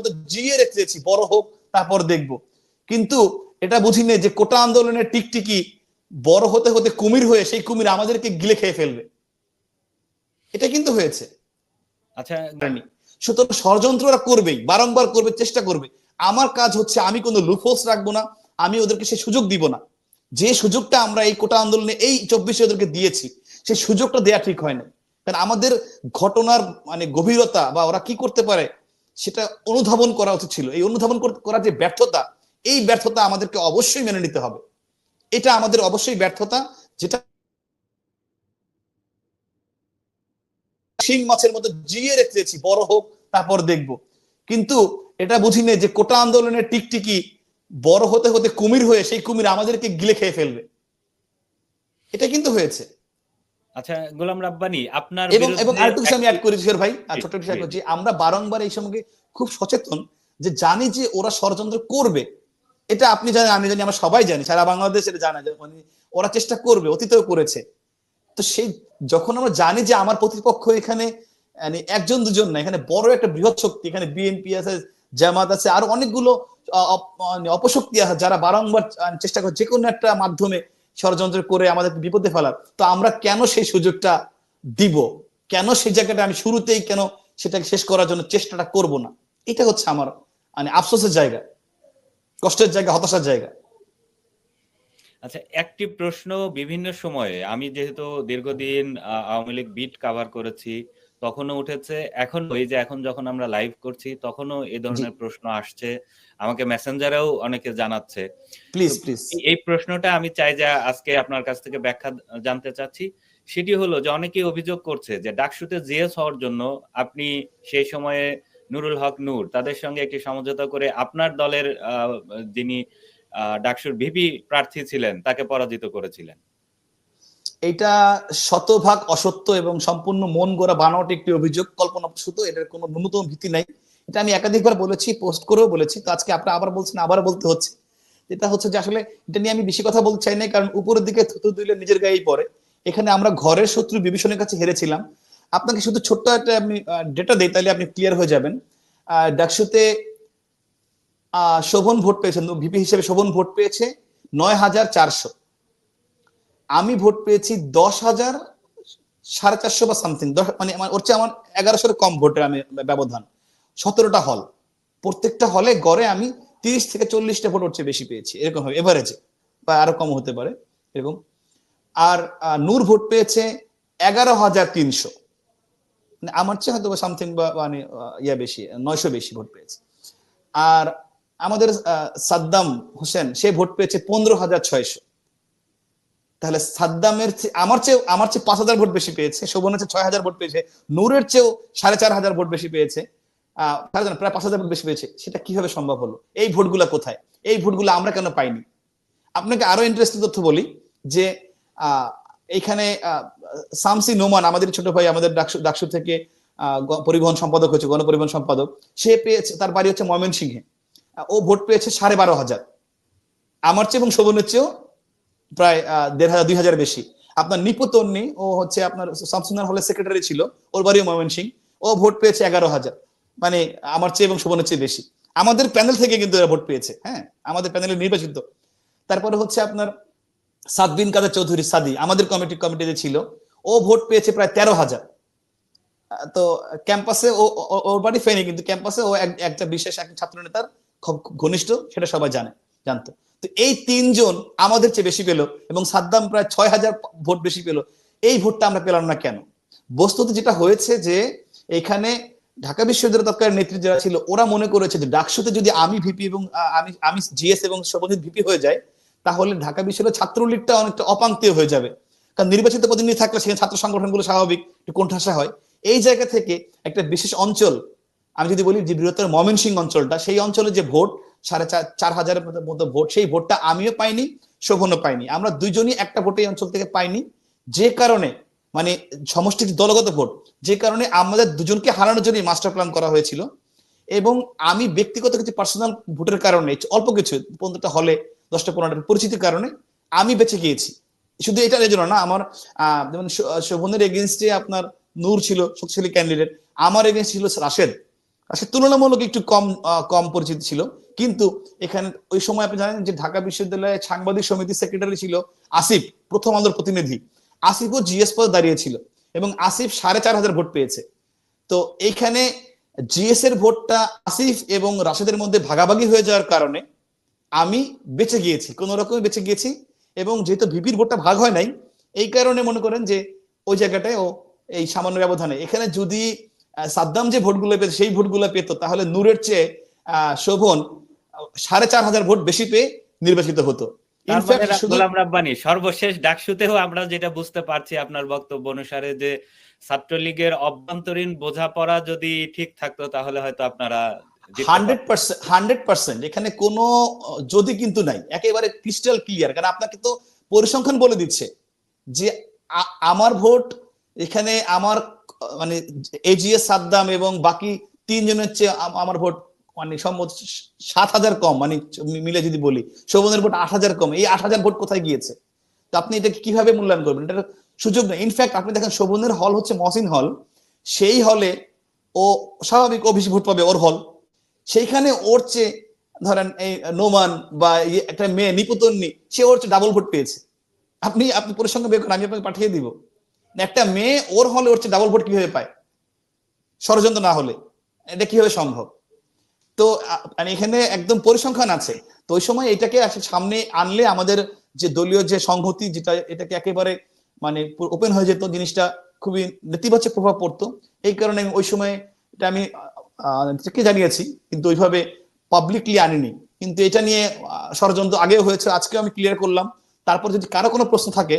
মতো জিয়ে রেখেছি বড় হোক তারপর দেখব। কিন্তু এটা বুঝি যে কোটা আন্দোলনের টিকটিকি বড় হতে হতে কুমির হয়ে সেই কুমির আমাদেরকে গিলে খেয়ে ফেলবে। এটা কিন্তু হয়েছে। আচ্ছা সুতরাং ষড়যন্ত্র ওরা করবেই বারংবার করবে চেষ্টা করবে। আমার কাজ হচ্ছে আমি কোনো লুফোস রাখব না আমি ওদেরকে সে সুযোগ দিব না। যে সুযোগটা আমরা এই কোটা আন্দোলনে এই চব্বিশে ওদেরকে দিয়েছি সেই সুযোগটা দেয়া ঠিক হয় না কারণ আমাদের ঘটনার মানে গভীরতা বা ওরা কি করতে পারে সেটা অনুধাবন করা উচিত ছিল। এই অনুধাবন কর- করার যে ব্যর্থতা, এই ব্যর্থতা আমাদেরকে অবশ্যই মেনে নিতে হবে। এটা আমাদের অবশ্যই ব্যর্থতা, যেটা শিং মাছের মতো জিয়ে রেখেছি বড় হোক, তারপর দেখব। কিন্তু এটা বুঝি যে কোটা আন্দোলনের টিকটিকি বড় হতে হতে কুমির হয়ে সেই কুমির আমাদেরকে গিলে খেয়ে ফেলবে। এটা কিন্তু হয়েছে। আচ্ছা গোলাম রাব্বানি আপনার এবং এবং আরেকটু কিছু আমি অ্যাড করি কিশোর ভাই আর ছোট কিছু করছি আমরা বারংবার এই সঙ্গে খুব সচেতন যে জানি যে ওরা ষড়যন্ত্র করবে। এটা আপনি জানেন আমি জানি আমরা সবাই জানি সারা বাংলাদেশ এটা জানা যায় ওরা চেষ্টা করবে অতীতেও করেছে। তো সেই যখন আমরা জানি যে আমার প্রতিপক্ষ এখানে মানে একজন দুজন না এখানে বড় একটা বৃহৎ শক্তি এখানে বিএনপি আছে জামাত আছে আর অনেকগুলো মানে অপশক্তি আছে যারা বারংবার চেষ্টা করে যে কোনো একটা মাধ্যমে ষড়যন্ত্র করে আমাদের বিপদে ফেলার। তো আমরা কেন সেই সুযোগটা দিব? কেন সেই জায়গাটা আমি শুরুতেই কেন সেটাকে শেষ করার জন্য চেষ্টাটা করব না? এটা হচ্ছে আমার মানে আফসোসের জায়গা, কষ্টের জায়গা, হতাশার জায়গা। আচ্ছা একটি প্রশ্ন বিভিন্ন সময়ে, আমি যেহেতু দীর্ঘদিন আওয়ামী লীগ বিট কভার করেছি তখনও উঠেছে। এখন ওই যে এখন যখন আমরা লাইভ করছি তখনও এই ধরনের প্রশ্ন আসছে। আমাকে মেসেঞ্জারেও অনেকে জানাচ্ছে। প্লিজ প্লিজ এই- প্রশ্নটা আমি চাই যে আজকে আপনার কাছ থেকে ব্যাখ্যা জানতে চাচ্ছি। সেটি হলো যে অনেকেই অভিযোগ করছে যে ডাকসুতে জিএস হওয়ার জন্য আপনি সেই সময়ে নুরুল হক নূর তাদের সঙ্গে একটি সমঝোতা করে আপনার দলের যিনি ডাকসুর ভিপি প্রার্থী ছিলেন তাকে পরাজিত করেছিলেন। এটা শতভাগ অসত্য এবং সম্পূর্ণ মন গড়া বানাওয়াটি একটি অভিযোগ কল্পনা প্রসূত এটার কোনো ন্যূনতম ভীতি নাই। এটা আমি একাধিকবার বলেছি, পোস্ট করেও বলেছি, তো আজকে আপনারা আবার বলছেন, আবার বলতে হচ্ছে। এটা হচ্ছে যে আসলে এটা নিয়ে আমি বেশি কথা বলতে চাই না কারণ উপরের দিকে থুতু দিলে নিজের গায়েই পড়ে। এখানে আমরা ঘরের শত্রু বিভীষণের কাছে হেরেছিলাম। আপনাকে শুধু ছোট্ট একটা আমি ডেটা দেই, তাহলে আপনি ক্লিয়ার হয়ে যাবেন। ডাকসুতে শোভন ভোট পেয়েছেন ভিপি হিসেবে শোভন ভোট পেয়েছে নয় হাজার চারশো। আমি ভোট পেয়েছি দশ হাজার সাড়ে চারশো বা সামথিং মানে আমার- ওর চেয়ে আমার এগারোশোর কম ভোটের আমি ব্যবধান। সতেরোটা হল প্রত্যেকটা হলে গড়ে আমি তিরিশ থেকে চল্লিশটা ভোট ওর চেয়ে বেশি পেয়েছি। এরকম হবে। এভারেজে বা আরও কম হতে পারে। এরকম। আর নূর ভোট পেয়েছে এগারো হাজার তিনশো। মানে আমার চেয়ে হয়তো সামথিং বা মানে ইয়া বেশি, নয়শো বেশি ভোট পেয়েছে। আর আমাদের সাদ্দাম হোসেন, সে ভোট পেয়েছে পনেরো হাজার ছয়শো। তাহলে সাদ্দামের চেয়ে- আমার চেয়ে আমার চেয়ে পাঁচ হাজার ভোট বেশি পেয়েছে শোভনের চেয়ে ছয় হাজার ভোট পেয়েছে নূরের চেয়েও সাড়ে চার হাজার ভোট বেশি পেয়েছে আহ প্রায় পাঁচ হাজার ভোট বেশি পেয়েছে। সেটা কীভাবে সম্ভব হলো? এই ভোটগুলা কোথায়? এই ভোটগুলো আমরা কেন পাইনি? আপনাকে আরও ইন্টারেস্টিং তথ্য বলি যে আহ, সামসি নোমান আমাদের ছোট ভাই আমাদের ডাকসু থেকে পরিবহন সম্পাদক হয়েছে গণপরিবহন সম্পাদক। সে পেয়েছে তার বাড়ি হচ্ছে ময়মনসিংহে। ও ভোট পেয়েছে সাড়ে বারো হাজার। আমার চেয়ে এবং শোভনের চেয়েও প্রায় দেড় হাজার, দুই হাজার বেশি। আপনার নিপু তন্নি, ও হচ্ছে আপনার শামসুনার হলের সেক্রেটারি ছিল, ওর বাড়িও ময়মনসিং। ও ভোট পেয়েছে এগারো হাজার। মানে আমার চেয়ে এবং শোভনের চেয়ে বেশি। আমাদের প্যানেল থেকে কিন্তু এরা ভোট পেয়েছে হ্যাঁ? আমাদের প্যানেলে নির্বাচিত। তারপরে হচ্ছে আপনার সাদবিন কাদের চৌধুরী, সাদি, আমাদের কমিটি কমিটিতে ছিল। ও ভোট পেয়েছে প্রায় তেরো হাজার। তো ক্যাম্পাসে ও ওর বাড়ি ফেনি, কিন্তু ক্যাম্পাসে ও এক- একটা বিশেষ এক ছাত্র নেতার খুব ঘনিষ্ঠ, সেটা সবাই জানে, জানতো। তো এই তিনজন আমাদের চেয়ে বেশি পেল এবং সাদ্দাম প্রায় ছয় হাজার ভোট বেশি পেল। এই ভোটটা আমরা পেলাম না কেন? বস্তুত যেটা হয়েছে যে এখানে ঢাকা বিশ্ববিদ্যালয়ের তৎকালীন নেতৃত্ব যারা ছিল, ওরা মনে করেছে যে ডাকসুতে যদি আমি ভিপি এবং আমি আমি জিএস এবং শোভনজিৎ ভিপি হয়ে যায় তাহলে ঢাকা বিশ্ববিদ্যালয় ছাত্রলীগটা অনেকটা অপাঙ্ক্তীয় হয়ে যাবে। কারণ নির্বাচিত প্রতিনিধি থাকলে সেখানে ছাত্র সংগঠনগুলো স্বাভাবিক, একটু কোণঠাসা হয়। এই জায়গা থেকে একটা বিশেষ অঞ্চল, আমি যদি বলি যে বৃহত্তর ময়মনসিংহ অঞ্চলটা, সেই অঞ্চলে যে ভোট সাড়ে চার চার হাজারের মতো- ভোট, সেই ভোটটা আমিও পাইনি, শোভনও পাইনি। আমরা দুইজনই একটা ভোট এই অঞ্চল থেকে পাইনি। যে কারণে মানে সমষ্টি দলগত ভোট, যে কারণে আমাদের দুজনকে হারানোর জন্য মাস্টার প্ল্যান করা হয়েছিল। এবং আমি ব্যক্তিগত কিছু পার্সোনাল ভোটের কারণে, অল্প কিছু, পনেরোটা হলে, দশটা পনেরোটা পরিচিতির কারণে আমি বেঁচে গিয়েছি। শুধু এটা জন্য না, আমার যেমন শোভনের এগেনস্টে আপনার নূর ছিল শক্তিশালী ক্যান্ডিডেট আমার এগেনস্ট ছিল রাশেদ। আসলে তুলনামূলক একটু কম কম পরিচিত ছিল। কিন্তু এখানে ওই সময় আপনি জানেন যে ঢাকা বিশ্ববিদ্যালয়ের সাংবাদিক সমিতি সেক্রেটারি ছিল আসিফ, প্রথম আলোর প্রতিনিধি। আসিফও জিএস পদে দাঁড়িয়েছিল এবং আসিফ সাড়ে চার হাজার ভোট পেয়েছে। তো এইখানে জিএস এর ভোটটা আসিফ এবং রাশেদের মধ্যে ভাগাভাগি হয়ে যাওয়ার কারণে আমি বেঁচে গিয়েছি, কোন রকমে বেঁচে গিয়েছি এবং যেহেতু ভিপির ভোটটা ভাগ হয় নাই, এই কারণে মনে করেন যে ওই জায়গাটায় ও এই সামান্য ব্যবধানে। এখানে যদি সাদ্দাম যে ভোটগুলো পেত সেই ভোটগুলো পেত। তাহলে নূরের চেয়ে আহ, শোভন সাড়ে চার হাজার ভোট বেশি পেয়ে নির্বাচিত হতো। মানে শুধু- গোলাম রাব্বানি সর্বশেষ ডাকসুতেও আমরা যেটা বুঝতে পারছি আপনার বক্তব্য অনুসারে যে ছাত্রলীগের অভ্যন্তরীণ বোঝাপড়া যদি ঠিক থাকতো তাহলে হয়তো আপনারা হান্ড্রেড পার্সেন্ট হান্ড্রেড পার্সেন্ট। এখানে কোনো যদি কিন্তু নাই একেবারে ক্রিস্টাল ক্লিয়ার কারণ আপনাকে তো পরিসংখ্যান বলে দিচ্ছে যে আমার ভোট এখানে আমার মানে এজিএস সাদ্দাম এবং বাকি তিনজনের চেয়ে আমার ভোট মানে সম্মত সাত হাজার কম মানে মিলে যদি বলি। শোভনের ভোট আট হাজার কম, এই আট হাজার ভোট কোথায় গিয়েছে? তো আপনি এটা কীভাবে মূল্যায়ন করবেন? এটার সুযোগ নেই। ইনফ্যাক্ট আপনি দেখেন শোভনের হল হচ্ছে মহসিন হল সেই হলে ও স্বাভাবিক ও বেশি ভোট পাবে ওর হল সেইখানে ওর চেয়ে ধরেন এই নোমান বা একটা মেয়ে নিপুতন্নি, সে ওর চেয়ে ডাবল ভোট পেয়েছে। আপনি আপনি পরিসংখ্যান বের করেন, আমি আপনাকে পাঠিয়ে দিব। একটা মেয়ে ওর হলে ওর ডাবল ভোট কীভাবে পায়? ষড়যন্ত্র না হলে। এটা কীভাবে সম্ভব? তো মানে এখানে একদম পরিসংখ্যান আছে। তো ওই সময় এটাকে সামনে আনলে আমাদের যে দলীয় যে সংহতি, যেটা এটাকে একেবারে মানে ওপেন হয়ে যেত, জিনিসটা খুবই নেতিবাচক প্রভাব পড়তো। এই কারণে ওই সময় এটা আমি কে জানিয়েছি, কিন্তু ওইভাবে পাবলিকলি আনিনি। কিন্তু এটা নিয়ে ষড়যন্ত্র আগেও হয়েছে, আজকেও আমি ক্লিয়ার করলাম। তারপর যদি কারও কোনো প্রশ্ন থাকে